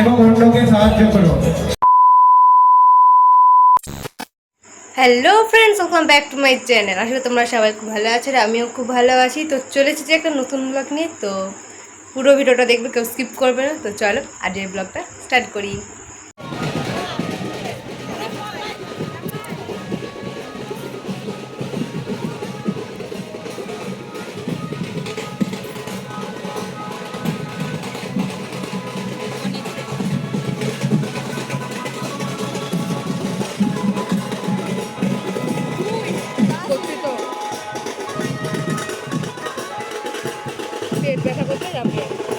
এবং অন্যকে সাহায্য করো। Hello friends welcome back to my channel আসলে তোমরা সবাই খুব ভালো আছো আমিও খুব ভালো আছি। তো চলেছি যে একটা নতুন ব্লগ নিয়ে। তো পুরো ভিডিওটা দেখবে, কেউ স্কিপ করবে না। তো চলো আজ এই ব্লগটা স্টার্ট করি। পেট ব্যথা করতে যাবে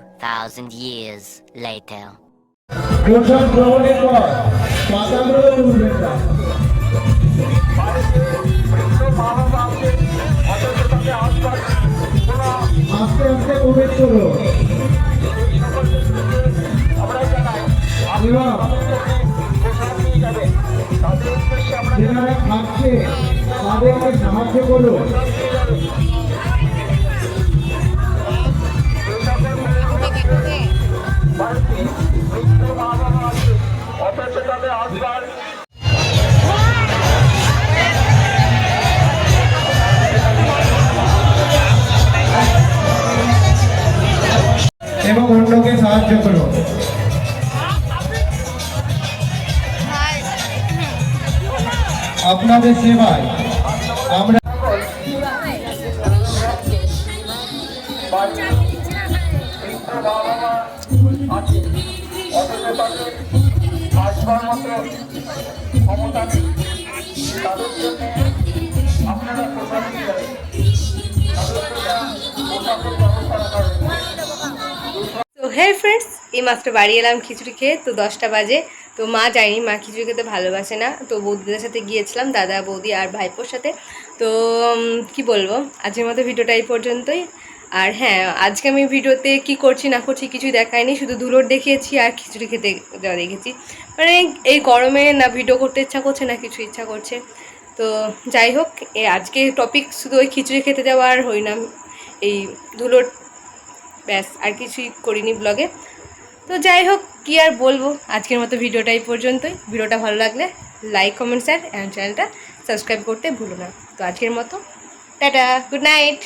Two thousand years later. আস্তে আস্তে প্রবেশ করো যেনারা খাচ্ছে তাদেরকে সাহায্য করো অন্যকে সাহায্য করো? আপনাদের সেবায় আমরা ক্ষমতা নেই আপনারা হ্যাঁ ফ্রেন্ডস এই মাত্র বাড়ি এলাম খিচুড়ি খেয়ে, তো দশটা বাজে। তো মা যায়নি, মা খিচুড়ি খেতে ভালোবাসে না। তো বৌদিদের সাথে গিয়েছিলাম, দাদা, বৌদি আর ভাইপোর সাথে। তো কি বলব, আজকের মতো ভিডিওটা এই পর্যন্তই। আর হ্যাঁ আজকে আমি ভিডিওতে কি করছি, না করছি কিছুই দেখাইনি, শুধু ধুলোর দেখিয়েছি আর খিচুড়ি খেতে যাওয়া দেখেছি। মানে এই গরমে না ভিডিও করতে ইচ্ছা করছে, না কিছু ইচ্ছা করছে। তো যাই হোক আজকে টপিক শুধু ওই খিচুড়ি খেতে যাওয়া আর হই না। এই ধুলোর ব্যাস, আর কিছুই করিনি ব্লগে তো যাই হোক, কী আর বলব? আজকের মতো ভিডিওটা এই পর্যন্তই। ভিডিওটা ভালো লাগলে লাইক কমেন্ট শেয়ার অ্যান্ড চ্যানেলটা সাবস্ক্রাইব করতে ভুলো না। তো আজকের মতো, টাটা গুড নাইট